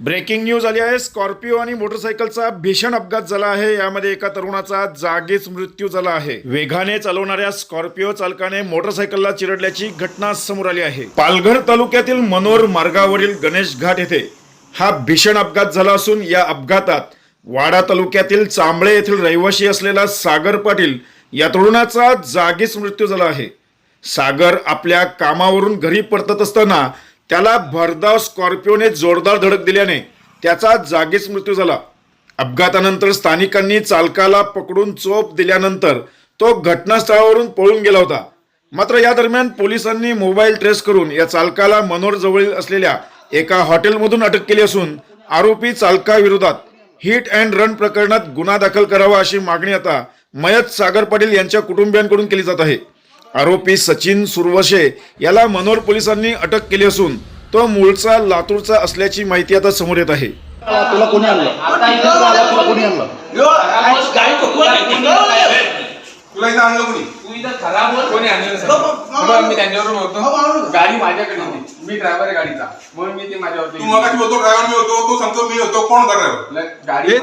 Breaking news आली आहे. Scorpio आणि मोटरसायकलचा भीषण अपघात झाला आहे. यामध्ये एका तरुणाचा जागीच मृत्यू झाला आहे. वेगाने चालवणाऱ्या स्कॉर्पिओ चालकाने मोटरसायकलला चिरडल्याची घटना समोर आली आहे. पालघर तालुक्यातील मनोर मार्गावरील गणेश घाट येथे हा भीषण अपघात झाला असून या अपघातात वाडा तालुक्यातील चांबळे येथील रहिवासी असलेला सागर पाटील या तरुणाचा जागीच मृत्यू झाला आहे. सागर आपल्या कामावरून घरी परतत असताना त्याला भरधाव स्कॉर्पिओने जोरदार धडक दिल्याने त्याचा जागीच मृत्यू झाला. अपघातानंतर स्थानिकांनी चालकाला पकडून चोप दिल्यानंतर तो घटनास्थळावरून पळून गेला होता. मात्र या दरम्यान पोलिसांनी मोबाईल ट्रेस करून या चालकाला मनोर जवळील असलेल्या एका हॉटेलमधून अटक केली असून आरोपी चालकाविरोधात हिट अँड रन प्रकरणात गुन्हा दाखल करावा अशी मागणी आता मयत सागर पाटील यांच्या कुटुंबियांकडून केली जात आहे. आरोपी सचिन सुरवशे याला मनोर पोलिसांनी अटक केली असून तो मूळचा लातूरचा असल्याची माहिती आता समोर येत आहे. तुला कोणी आणलं? तुला कोणी आणलं? तुला इथं आणलं कोणी? कोणी आणलेलं सर बरं, मी त्यांच्याबरोबर होतो. गाडी माझ्याकडे होती. मी ड्रायव्हर आहे गाडीचा. म्हणून मी ते माझ्यावरती तू मगाशी होतो ड्रायव्हर मी होतो तो सांगतो मी होतो. कोण ड्रायव्हर गाडी